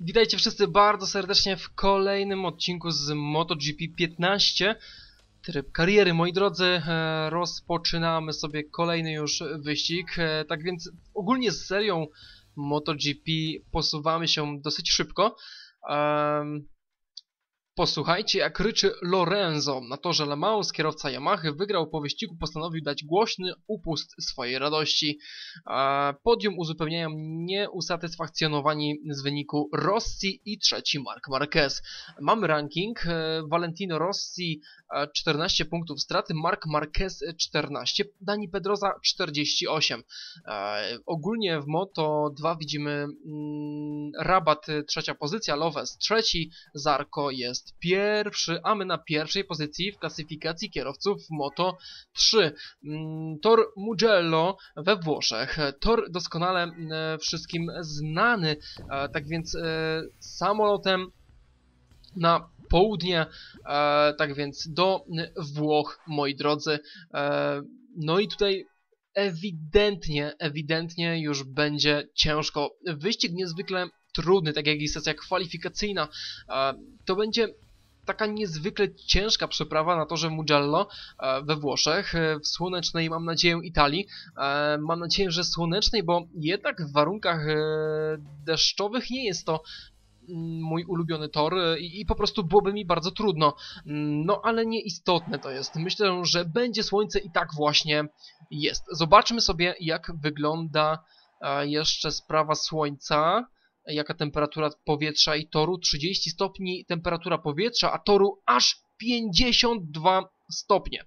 Witajcie wszyscy bardzo serdecznie w kolejnym odcinku z MotoGP 15. Tryb kariery, moi drodzy, e, rozpoczynamy sobie kolejny już wyścig. E, tak więc ogólnie z serią MotoGP posuwamy się dosyć szybko. Posłuchajcie, jak ryczy Lorenzo. Na torze Le Mans kierowca Yamahy wygrał po wyścigu, postanowił dać głośny upust swojej radości. E, Podium uzupełniają nieusatysfakcjonowani z wyniku Rossi i trzeci Marc Marquez. Mamy ranking. e, Valentino Rossi e, 14 punktów straty, Marc Marquez e, 14, Dani Pedroza 48. E, Ogólnie w Moto 2 widzimy mm, Rabat e, trzecia pozycja, Loves trzeci, Zarko jest pierwszy, a my na pierwszej pozycji w klasyfikacji kierowców Moto 3. Mm, Tor Mugello we Włoszech. Tor doskonale e, wszystkim znany, e, tak więc e, samolotem na południe, e, tak więc do Włoch, moi drodzy. No i tutaj ewidentnie, ewidentnie już będzie ciężko. Wyścig niezwykle trudny, tak jak i sesja kwalifikacyjna. E, to będzie taka niezwykle ciężka przeprawa na torze Mugello e, we Włoszech, e, w słonecznej, mam nadzieję, Italii. Mam nadzieję, że słonecznej, bo jednak w warunkach deszczowych nie jest to mm, mój ulubiony tor i, i po prostu byłoby mi bardzo trudno. Mm, No ale nieistotne to jest. Myślę, że będzie słońce i tak właśnie jest. Zobaczmy sobie jak wygląda jeszcze sprawa słońca. Jaka temperatura powietrza i toru? 30 stopni temperatura powietrza, a toru aż 52 stopnie.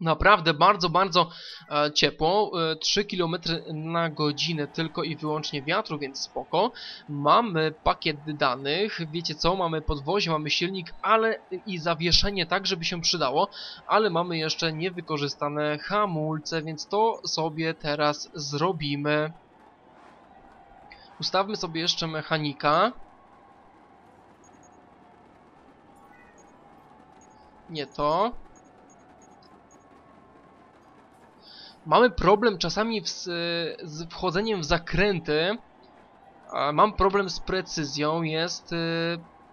Naprawdę bardzo, bardzo e, ciepło. E, 3 km na godzinę tylko i wyłącznie wiatru, więc spoko. Mamy pakiet danych, wiecie co, mamy podwozie, mamy silnik, ale i zawieszenie tak, żeby się przydało, ale mamy jeszcze niewykorzystane hamulce, więc to sobie teraz zrobimy. Ustawmy sobie jeszcze mechanika. Nie to. Mamy problem czasami w, z wchodzeniem w zakręty. Mam problem z precyzją, jest, y,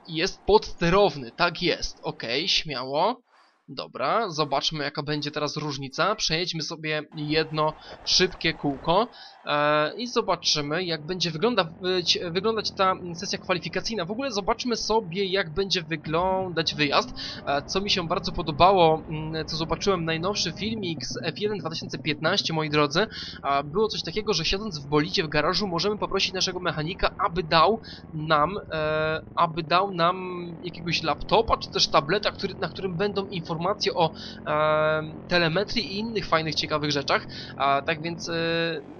jest podsterowny, tak jest, ok, śmiało. Dobra, zobaczmy jaka będzie teraz różnica. Przejedźmy sobie jedno szybkie kółko e, i zobaczymy jak będzie wygląda, być, wyglądać ta sesja kwalifikacyjna. W ogóle zobaczmy sobie jak będzie wyglądać wyjazd. E, co mi się bardzo podobało, mm, co zobaczyłem najnowszy filmik z F1 2015, moi drodzy, a było coś takiego, że siedząc w bolicie w garażu możemy poprosić naszego mechanika, aby dał nam, e, aby dał nam jakiegoś laptopa, czy też tableta, który, na którym będą informacje o e, telemetrii i innych fajnych, ciekawych rzeczach. A, tak więc, e,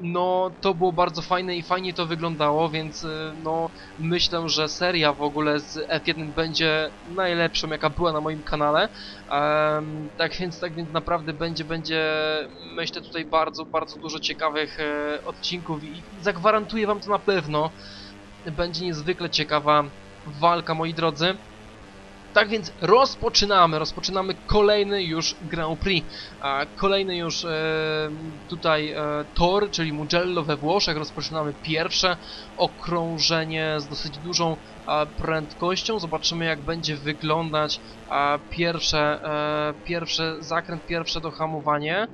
no, to było bardzo fajne i fajnie to wyglądało, więc, e, no, myślę, że seria w ogóle z F1 będzie najlepszą, jaka była na moim kanale. Em, tak więc, tak więc naprawdę będzie, będzie, myślę tutaj bardzo, bardzo dużo ciekawych e, odcinków i zagwarantuję wam to na pewno. Będzie niezwykle ciekawa walka, moi drodzy. Tak więc rozpoczynamy, rozpoczynamy kolejny już Grand Prix. Kolejny już e, tutaj e, tor, czyli Mugello we Włoszech. Rozpoczynamy pierwsze okrążenie z dosyć dużą prędkością. Zobaczymy jak będzie wyglądać pierwsze, e, pierwsze zakręt, pierwsze dohamowanie.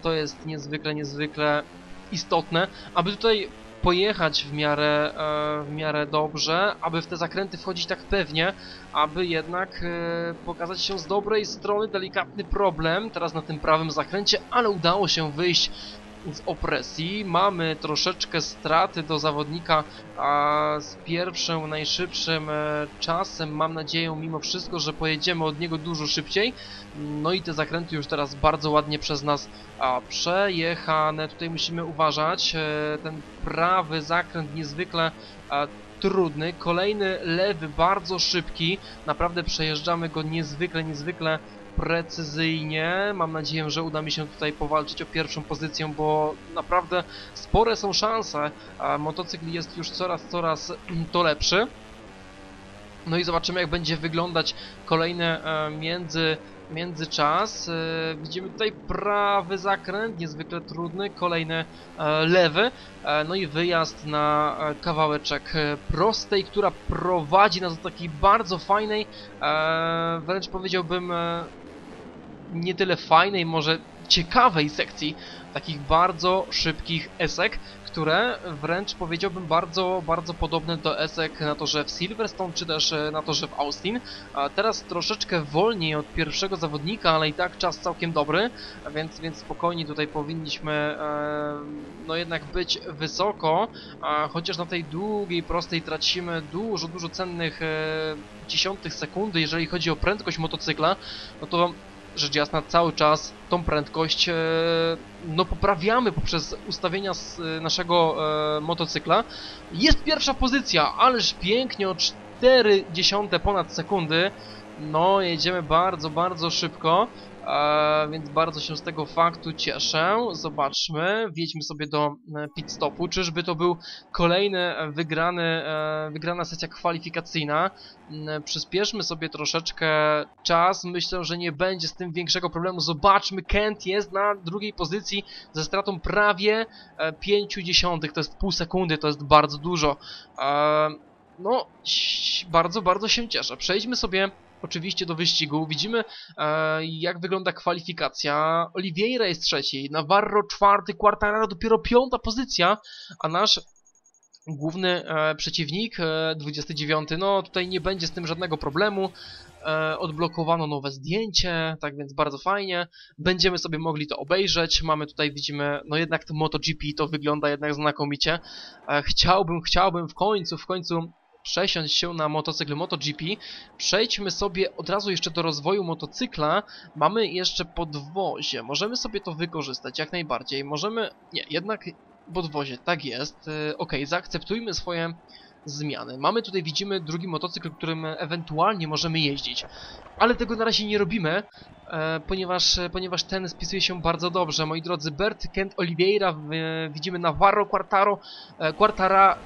To jest niezwykle, niezwykle istotne, aby tutaj pojechać w miarę, e, w miarę dobrze, aby w te zakręty wchodzić tak pewnie, aby jednak e, pokazać się z dobrej strony. Delikatny problem teraz na tym prawym zakręcie, ale udało się wyjść z opresji. Mamy troszeczkę straty do zawodnika a z pierwszym, najszybszym e, czasem. Mam nadzieję mimo wszystko, że pojedziemy od niego dużo szybciej. No i te zakręty już teraz bardzo ładnie przez nas przejechane. Tutaj musimy uważać. E, ten prawy zakręt niezwykle trudny. Kolejny lewy bardzo szybki. Naprawdę przejeżdżamy go niezwykle, niezwykle precyzyjnie. Mam nadzieję, że uda mi się tutaj powalczyć o pierwszą pozycję, bo naprawdę spore są szanse. Motocykl jest już coraz, coraz to lepszy. No i zobaczymy jak będzie wyglądać kolejne e, między międzyczas e, widzimy tutaj prawy zakręt, niezwykle trudny, kolejny e, lewy, no i wyjazd na kawałeczek prostej, która prowadzi nas do takiej bardzo fajnej, wręcz powiedziałbym nie tyle fajnej, może ciekawej sekcji takich bardzo szybkich esek, które wręcz powiedziałbym bardzo, bardzo podobne do esek na torze w Silverstone, czy też e, na torze w Austin. A teraz troszeczkę wolniej od pierwszego zawodnika, ale i tak czas całkiem dobry, więc, więc spokojnie tutaj powinniśmy e, no jednak być wysoko, a chociaż na tej długiej, prostej tracimy dużo, dużo cennych e, dziesiątych sekundy, jeżeli chodzi o prędkość motocykla, no to rzecz jasna cały czas tą prędkość e, no poprawiamy poprzez ustawienia z e, naszego e, motocykla. Jest pierwsza pozycja, ależ pięknie o 4 dziesiąte ponad sekundy. No, jedziemy bardzo, bardzo szybko, e, więc bardzo się z tego faktu cieszę. Zobaczmy, wjedźmy sobie do e, pit stopu. Czyżby to był kolejny e, wygrany, e, wygrana sesja kwalifikacyjna? Mm, Przyspieszmy sobie troszeczkę czas. Myślę, że nie będzie z tym większego problemu. Zobaczmy, Kent jest na drugiej pozycji ze stratą prawie 5 dziesiątych. To jest pół sekundy, to jest bardzo dużo. E, No, bardzo, bardzo się cieszę. Przejdźmy sobie oczywiście do wyścigu. Widzimy, e, jak wygląda kwalifikacja. Oliveira jest trzeci, Navarro czwarty, Quartararo dopiero piąta pozycja, a nasz główny e, przeciwnik, e, 29, no tutaj nie będzie z tym żadnego problemu. E, odblokowano nowe zdjęcie, tak więc bardzo fajnie. Będziemy sobie mogli to obejrzeć. Mamy tutaj, widzimy, no jednak to MotoGP to wygląda jednak znakomicie. E, chciałbym, chciałbym w końcu, w końcu przesiąść się na motocykl MotoGP. Przejdźmy sobie od razu jeszcze do rozwoju motocykla. Mamy jeszcze podwozie. Możemy sobie to wykorzystać jak najbardziej. Możemy... Nie, jednak podwozie, tak jest. E, Ok, zaakceptujmy swoje zmiany. Mamy tutaj, widzimy, drugi motocykl, którym ewentualnie możemy jeździć. Ale tego na razie nie robimy, e, ponieważ, ponieważ ten spisuje się bardzo dobrze. Moi drodzy, Bert, Kent, Oliveira, w, widzimy Navarro, Quartaro, e, Quartara...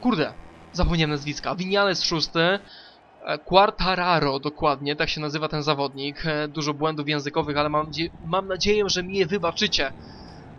Kurde, zapomniałem nazwiska. Vinales szósty, e, Quartararo dokładnie, tak się nazywa ten zawodnik. E, Dużo błędów językowych, ale mam, mam nadzieję, że mi je wybaczycie.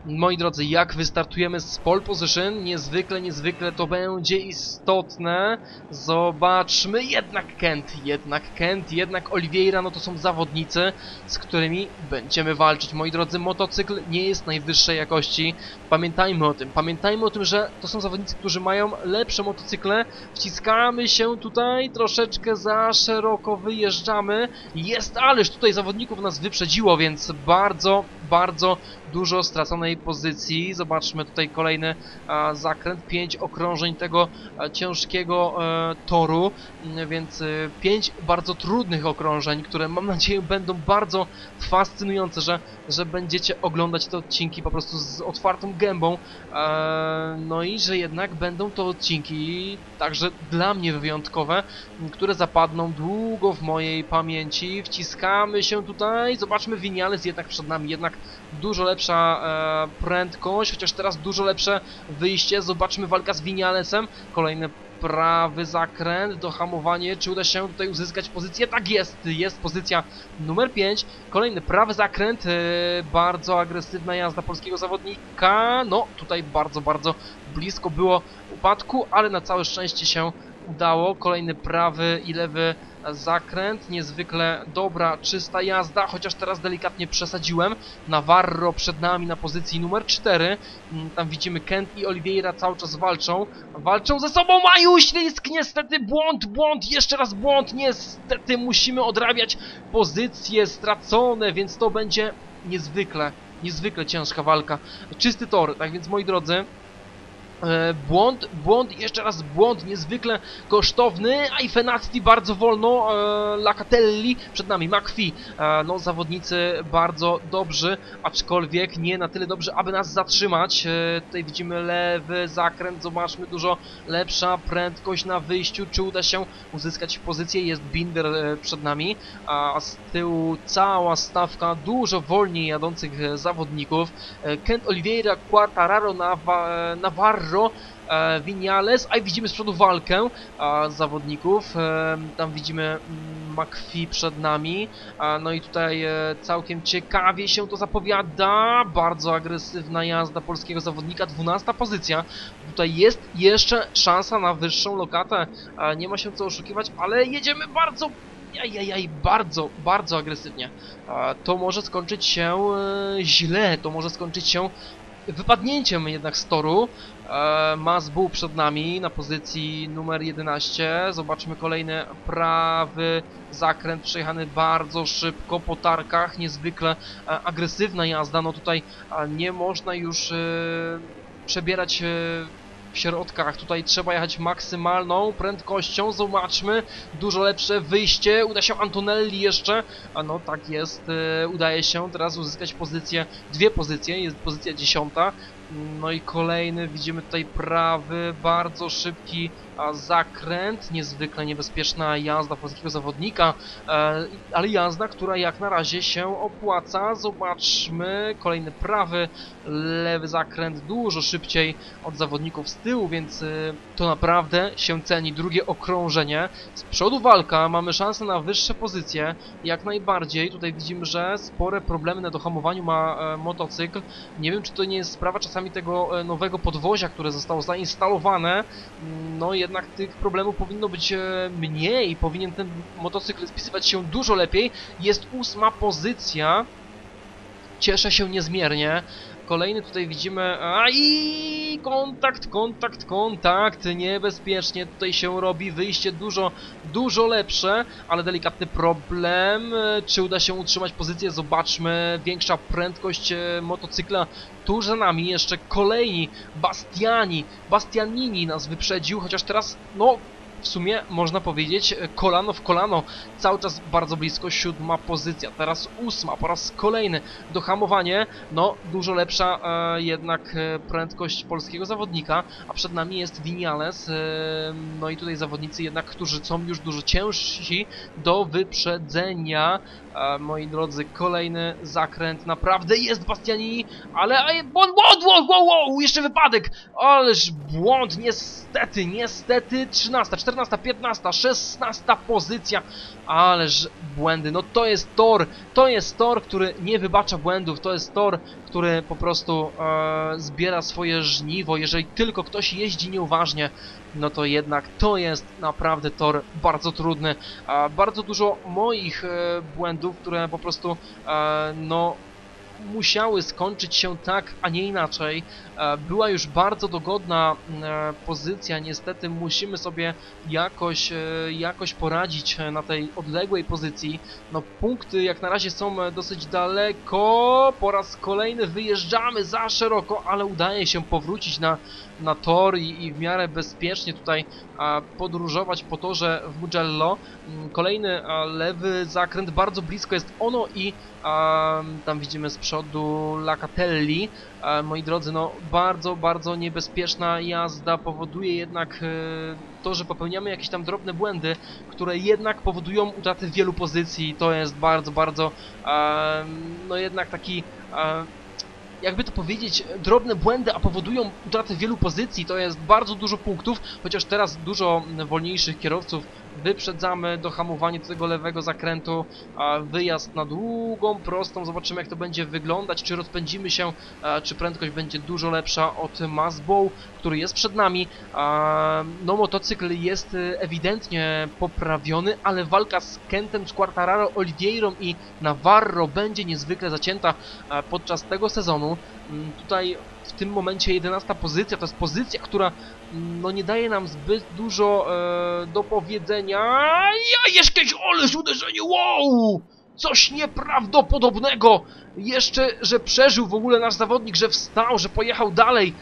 Moi drodzy, jak wystartujemy z pole position, niezwykle, niezwykle to będzie istotne. Zobaczmy, jednak Kent, jednak Kent, jednak Oliveira, no to są zawodnicy, z którymi będziemy walczyć. Moi drodzy, motocykl nie jest najwyższej jakości. Pamiętajmy o tym, pamiętajmy o tym, że to są zawodnicy, którzy mają lepsze motocykle. Wciskamy się tutaj, troszeczkę za szeroko wyjeżdżamy. Jest, ależ tutaj zawodników nas wyprzedziło, więc bardzo, bardzo dużo straconej pozycji. Zobaczmy tutaj kolejny a, zakręt, 5 okrążeń tego a, ciężkiego e, toru, mm, więc e, 5 bardzo trudnych okrążeń, które mam nadzieję będą bardzo fascynujące, że, że będziecie oglądać te odcinki po prostu z otwartą gębą. E, no i że jednak będą to odcinki także dla mnie wyjątkowe, m, które zapadną długo w mojej pamięci. Wciskamy się tutaj, zobaczmy Vinales jednak przed nami, jednak dużo lepsza e, prędkość, chociaż teraz dużo lepsze wyjście. Zobaczmy walka z Vinalesem. Kolejny prawy zakręt, dohamowanie. Czy uda się tutaj uzyskać pozycję? Tak jest, jest pozycja numer 5. Kolejny prawy zakręt, e, bardzo agresywna jazda polskiego zawodnika. No, tutaj bardzo, bardzo blisko było upadku, ale na całe szczęście się udało. Kolejny prawy i lewy zakręt, niezwykle dobra, czysta jazda, chociaż teraz delikatnie przesadziłem. Navarro przed nami na pozycji numer 4. Mm, Tam widzimy Kent i Oliveira cały czas walczą. Walczą ze sobą, mają ślisk, niestety błąd, błąd, jeszcze raz błąd, niestety musimy odrabiać pozycje stracone, więc to będzie niezwykle, niezwykle ciężka walka. Czysty tor, tak więc moi drodzy, Błąd, błąd, jeszcze raz błąd, niezwykle kosztowny, a i Fenati bardzo wolno, e, Lacatelli, przed nami. McPhee, e, no zawodnicy bardzo dobrzy, aczkolwiek nie na tyle dobrzy, aby nas zatrzymać, e, tutaj widzimy lewy zakręt, zobaczmy, dużo lepsza prędkość na wyjściu, czy uda się uzyskać pozycję, jest Binder e, przed nami, a z tyłu cała stawka dużo wolniej jadących e, zawodników, E, Kent Oliveira, Quartararo, Nava, e, Navarro, e, Vinales, a i widzimy z przodu walkę e, zawodników. E, tam widzimy mm, McPhee przed nami. A, no i tutaj e, całkiem ciekawie się to zapowiada. Bardzo agresywna jazda polskiego zawodnika, 12 pozycja. Tutaj jest jeszcze szansa na wyższą lokatę. A, nie ma się co oszukiwać, ale jedziemy bardzo Jajajaj, bardzo, bardzo agresywnie. A, To może skończyć się e, źle, to może skończyć się wypadnięciem jednak z toru. E, przed nami na pozycji numer 11. Zobaczmy kolejny prawy zakręt przejechany bardzo szybko po tarkach. Niezwykle e, agresywna jazda. No tutaj e, nie można już e, przebierać w środkach. Tutaj trzeba jechać maksymalną prędkością. Zobaczmy. Dużo lepsze wyjście. Uda się Antonelli jeszcze. A no tak jest. Udaje się teraz uzyskać pozycję, dwie pozycje. Jest pozycja dziesiąta. No i kolejny, widzimy tutaj prawy, bardzo szybki zakręt, niezwykle niebezpieczna jazda polskiego zawodnika, e, ale jazda, która jak na razie się opłaca. Zobaczmy, kolejny prawy, lewy zakręt dużo szybciej od zawodników z tyłu, więc e, to naprawdę się ceni. Drugie okrążenie, z przodu walka, mamy szansę na wyższe pozycje, jak najbardziej. Tutaj widzimy, że spore problemy na dohamowaniu ma e, motocykl. Nie wiem, czy to nie jest sprawa czasami tego e, nowego podwozia, które zostało zainstalowane. Mm, No jednak tych problemów powinno być e, mniej, powinien ten motocykl spisywać się dużo lepiej. Jest ósma pozycja. Cieszę się niezmiernie. Kolejny tutaj widzimy. A i kontakt, kontakt, kontakt. Niebezpiecznie tutaj się robi. Wyjście dużo, dużo lepsze, ale delikatny problem. Czy uda się utrzymać pozycję? Zobaczmy. Większa prędkość e, motocykla tuż za nami. Jeszcze kolejni Bastiani. Bastianini nas wyprzedził, chociaż teraz, no. W sumie można powiedzieć e, kolano w kolano, cały czas bardzo blisko, siódma pozycja, teraz ósma, po raz kolejny dohamowanie, no dużo lepsza e, jednak e, prędkość polskiego zawodnika, a przed nami jest Vinales, e, no i tutaj zawodnicy jednak, którzy są już dużo ciężsi do wyprzedzenia, e, moi drodzy, kolejny zakręt, naprawdę jest Bastianini, ale błąd, błąd, wow, wow, jeszcze wypadek, ależ błąd, niestety, niestety, 13, 14, 15, 16 pozycja, ależ błędy, no to jest tor, to jest tor, który nie wybacza błędów, to jest tor, który po prostu e, zbiera swoje żniwo, jeżeli tylko ktoś jeździ nieuważnie, no to jednak to jest naprawdę tor bardzo trudny, e, bardzo dużo moich e, błędów, które po prostu, e, no, musiały skończyć się tak, a nie inaczej. E, Była już bardzo dogodna e, pozycja, niestety musimy sobie jakoś, e, jakoś poradzić na tej odległej pozycji. No punkty jak na razie są dosyć daleko, po raz kolejny wyjeżdżamy za szeroko, ale udaje się powrócić na, na tor i, i w miarę bezpiecznie tutaj podróżować po torze w Mugello. Mm, Kolejny lewy zakręt, bardzo blisko jest ono i tam widzimy z przodu Lacatelli. A, moi drodzy, no bardzo, bardzo niebezpieczna jazda powoduje jednak e, to, że popełniamy jakieś tam drobne błędy, które jednak powodują utratę wielu pozycji. To jest bardzo, bardzo e, no jednak taki e, jakby to powiedzieć, drobne błędy, a powodują utratę wielu pozycji, to jest bardzo dużo punktów, chociaż teraz dużo wolniejszych kierowców wyprzedzamy do hamowania tego lewego zakrętu, wyjazd na długą, prostą, zobaczymy jak to będzie wyglądać, czy rozpędzimy się, czy prędkość będzie dużo lepsza od Masbow, który jest przed nami, no motocykl jest y, ewidentnie poprawiony, ale walka z Kentem, z Quartararo, Oliveirą i Navarro będzie niezwykle zacięta podczas tego sezonu. Mm, Tutaj w tym momencie 11 pozycja, to jest pozycja, która mm, no nie daje nam zbyt dużo e, do powiedzenia. Ja jeszcze ależ uderzenie, wow! Coś nieprawdopodobnego! Jeszcze, że przeżył w ogóle nasz zawodnik, że wstał, że pojechał dalej.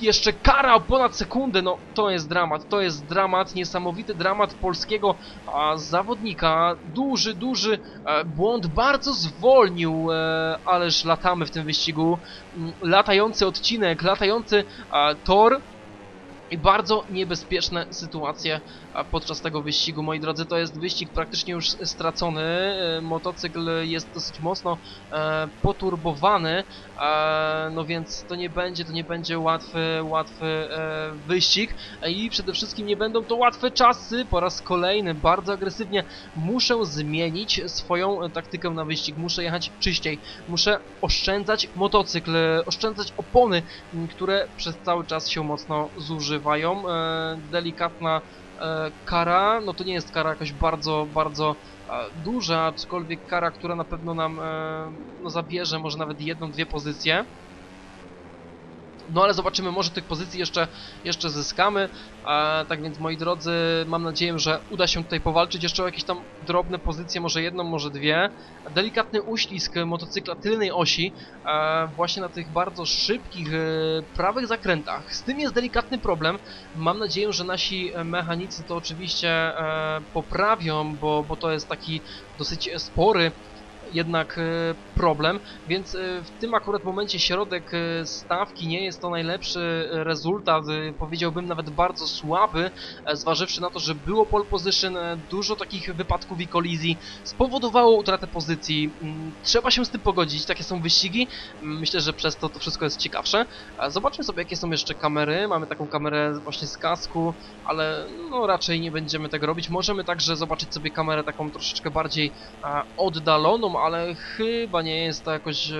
Jeszcze kara o ponad sekundę, no to jest dramat, to jest dramat, niesamowity dramat polskiego a, zawodnika. Duży, duży e, błąd, bardzo zwolnił, e, ależ latamy w tym wyścigu. Mm, Latający odcinek, latający e, tor. I bardzo niebezpieczne sytuacje podczas tego wyścigu, moi drodzy. To jest wyścig praktycznie już stracony. E, motocykl jest dosyć mocno e, poturbowany, no więc to nie będzie, to nie będzie łatwy, łatwy e, wyścig i przede wszystkim nie będą to łatwe czasy. Po raz kolejny bardzo agresywnie muszę zmienić swoją taktykę na wyścig. Muszę jechać czyściej, muszę oszczędzać motocykl, oszczędzać opony, które przez cały czas się mocno zużywają E, delikatna e, kara, no to nie jest kara jakaś bardzo, bardzo e, duża, aczkolwiek kara, która na pewno nam no, zabierze może nawet jedną, dwie pozycje. No ale zobaczymy, może tych pozycji jeszcze, jeszcze zyskamy. E, tak więc moi drodzy, mam nadzieję, że uda się tutaj powalczyć jeszcze o jakieś tam drobne pozycje, może jedną, może dwie. Delikatny uślizg motocykla tylnej osi, e, właśnie na tych bardzo szybkich, e, prawych zakrętach. Z tym jest delikatny problem. Mam nadzieję, że nasi mechanicy to oczywiście e, poprawią, bo, bo to jest taki dosyć spory jednak e, problem, więc e, w tym akurat momencie środek e, stawki nie jest to najlepszy rezultat, powiedziałbym nawet bardzo słaby, zważywszy na to, że było pole position, dużo takich wypadków i kolizji spowodowało utratę pozycji. Mm, trzeba się z tym pogodzić, takie są wyścigi, myślę, że przez to to wszystko jest ciekawsze. Zobaczmy sobie jakie są jeszcze kamery, mamy taką kamerę właśnie z kasku, ale no raczej nie będziemy tego robić. Możemy także zobaczyć sobie kamerę taką troszeczkę bardziej oddaloną, ale chyba nie jest to jakoś... E,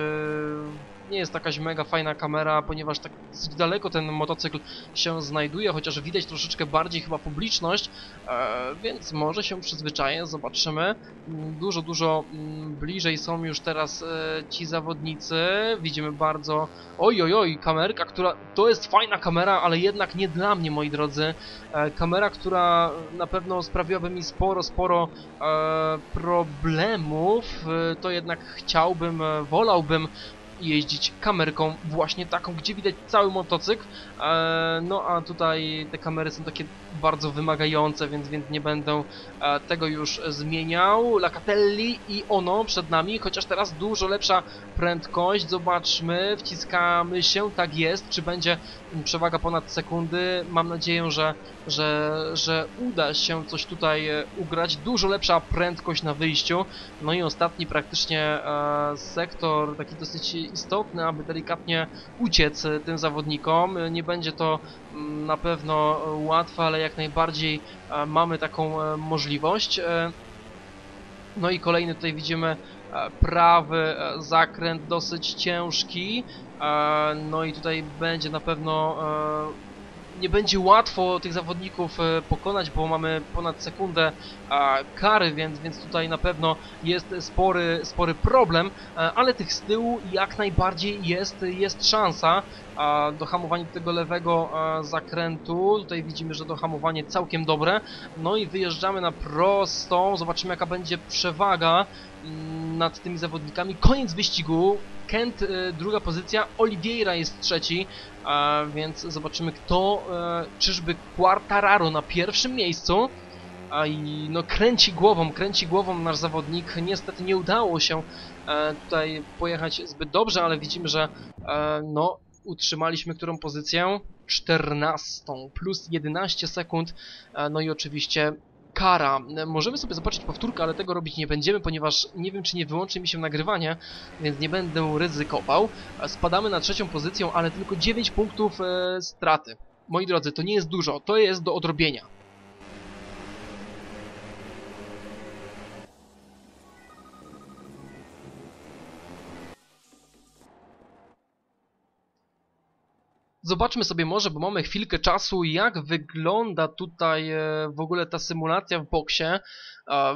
nie jest jakaś mega fajna kamera, ponieważ tak daleko ten motocykl się znajduje, chociaż widać troszeczkę bardziej chyba publiczność, e, więc może się przyzwyczaję, zobaczymy. Dużo, dużo mm, bliżej są już teraz e, ci zawodnicy, widzimy bardzo... Oj, oj, oj, kamerka, która... To jest fajna kamera, ale jednak nie dla mnie, moi drodzy. E, kamera, która na pewno sprawiłaby mi sporo, sporo problemów, to jednak chciałbym, wolałbym jeździć kamerką właśnie taką, gdzie widać cały motocykl. E, no a tutaj te kamery są takie bardzo wymagające, więc, więc nie będę e, tego już zmieniał. Lacatelli i ono przed nami, chociaż teraz dużo lepsza prędkość. Zobaczmy, wciskamy się, tak jest. Czy będzie przewaga ponad sekundy? Mam nadzieję, że, że, że uda się coś tutaj e, ugrać. Dużo lepsza prędkość na wyjściu. No i ostatni praktycznie sektor, taki dosyć istotny, aby delikatnie uciec tym zawodnikom. Nie będzie to na pewno łatwe, ale jak najbardziej e, mamy taką e, możliwość. E, no i kolejny tutaj widzimy prawy zakręt dosyć ciężki. No i tutaj będzie na pewno nie będzie łatwo tych zawodników e, pokonać, bo mamy ponad sekundę kary, więc, więc tutaj na pewno jest spory, spory problem, e, ale tych z tyłu jak najbardziej jest, jest szansa do hamowania tego lewego zakrętu. Tutaj widzimy, że to hamowanie całkiem dobre. No i wyjeżdżamy na prostą, zobaczymy jaka będzie przewaga mm, nad tymi zawodnikami. Koniec wyścigu. Kent y, druga pozycja, Oliveira jest trzeci, a więc zobaczymy kto, e, czyżby Quartararo na pierwszym miejscu. A i no kręci głową, kręci głową nasz zawodnik. Niestety nie udało się e, tutaj pojechać zbyt dobrze, ale widzimy, że e, no utrzymaliśmy którą pozycję? 14 plus 11 sekund. No i oczywiście kara. Możemy sobie zobaczyć powtórkę, ale tego robić nie będziemy, ponieważ nie wiem, czy nie wyłączy mi się nagrywanie, więc nie będę ryzykował. Spadamy na trzecią pozycję, ale tylko 9 punktów e, straty. Moi drodzy, to nie jest dużo, to jest do odrobienia. Zobaczmy sobie może, bo mamy chwilkę czasu, jak wygląda tutaj e, w ogóle ta symulacja w boksie.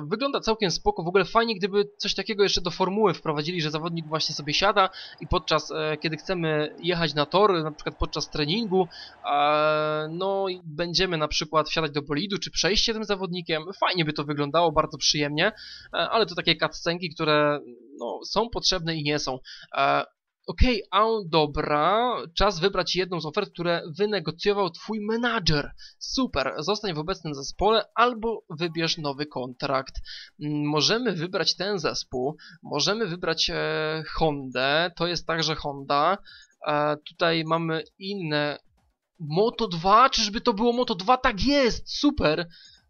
Wygląda całkiem spoko, w ogóle fajnie gdyby coś takiego jeszcze do formuły wprowadzili, że zawodnik właśnie sobie siada i podczas, e, kiedy chcemy jechać na tor, na przykład podczas treningu, no będziemy na przykład wsiadać do bolidu, czy przejście tym zawodnikiem, fajnie by to wyglądało, bardzo przyjemnie, e, ale to takie cutscenki, które no, są potrzebne i nie są. Okej, okay, a dobra, czas wybrać jedną z ofert, które wynegocjował twój menadżer. Super, zostań w obecnym zespole albo wybierz nowy kontrakt. Mm, możemy wybrać ten zespół, możemy wybrać e, Hondę, to jest także Honda. E, tutaj mamy inne Moto 2? Czyżby to było Moto 2? Tak jest! Super!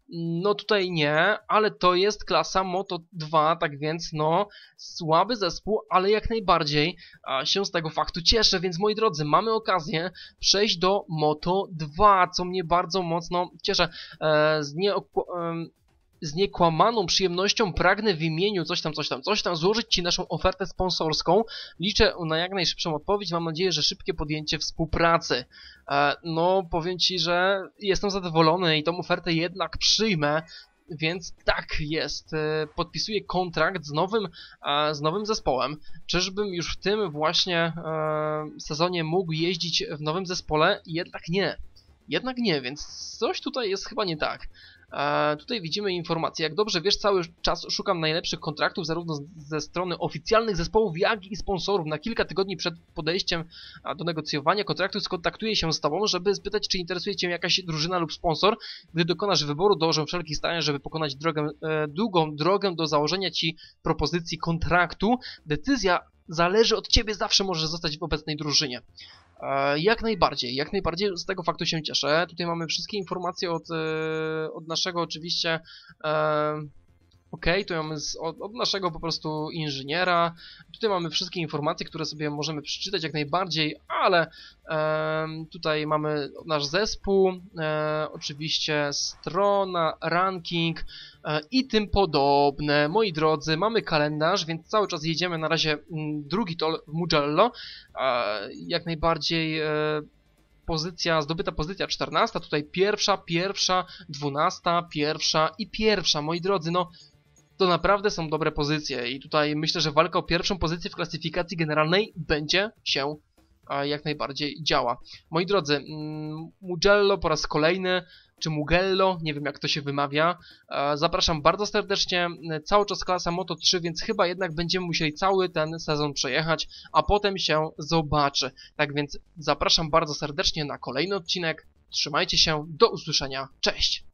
No tutaj nie, ale to jest klasa Moto 2, tak więc no słaby zespół, ale jak najbardziej się z tego faktu cieszę, więc moi drodzy, mamy okazję przejść do Moto 2, co mnie bardzo mocno cieszy. E, z nie, e, z niekłamaną przyjemnością pragnę w imieniu coś tam, coś tam, coś tam złożyć Ci naszą ofertę sponsorską. Liczę na jak najszybszą odpowiedź. Mam nadzieję, że szybkie podjęcie współpracy. E, no, powiem Ci, że jestem zadowolony i tą ofertę jednak przyjmę. Więc tak jest, e, podpisuję kontrakt z nowym, e, z nowym zespołem. Czyżbym już w tym właśnie sezonie mógł jeździć w nowym zespole? Jednak nie. Jednak nie, więc coś tutaj jest chyba nie tak. Tutaj widzimy informację. Jak dobrze wiesz, cały czas szukam najlepszych kontraktów zarówno ze strony oficjalnych zespołów, jak i sponsorów. Na kilka tygodni przed podejściem do negocjowania kontraktu skontaktuję się z Tobą, żeby spytać, czy interesuje Cię jakaś drużyna lub sponsor. Gdy dokonasz wyboru, dołożę wszelkich starań, żeby pokonać drogę, e, długą drogę do założenia Ci propozycji kontraktu. Decyzja zależy od Ciebie, zawsze możesz zostać w obecnej drużynie. E, jak najbardziej, jak najbardziej z tego faktu się cieszę. Tutaj mamy wszystkie informacje od, e, od naszego oczywiście e, OK, tu mamy z, od, od, naszego po prostu inżyniera. Tutaj mamy wszystkie informacje, które sobie możemy przeczytać jak najbardziej, ale e, tutaj mamy nasz zespół, e, oczywiście strona, ranking e, i tym podobne. Moi drodzy, mamy kalendarz, więc cały czas jedziemy na razie mm, drugi tol w Mugello. E, jak najbardziej e, pozycja, zdobyta pozycja 14, tutaj pierwsza, pierwsza, dwunasta, pierwsza i pierwsza. Moi drodzy, no to naprawdę są dobre pozycje i tutaj myślę, że walka o pierwszą pozycję w klasyfikacji generalnej będzie się jak najbardziej działa. Moi drodzy, mm, Mugello po raz kolejny, czy Mugello, nie wiem jak to się wymawia. Zapraszam bardzo serdecznie, cały czas klasa Moto 3, więc chyba jednak będziemy musieli cały ten sezon przejechać, a potem się zobaczy. Tak więc zapraszam bardzo serdecznie na kolejny odcinek. Trzymajcie się, do usłyszenia, cześć!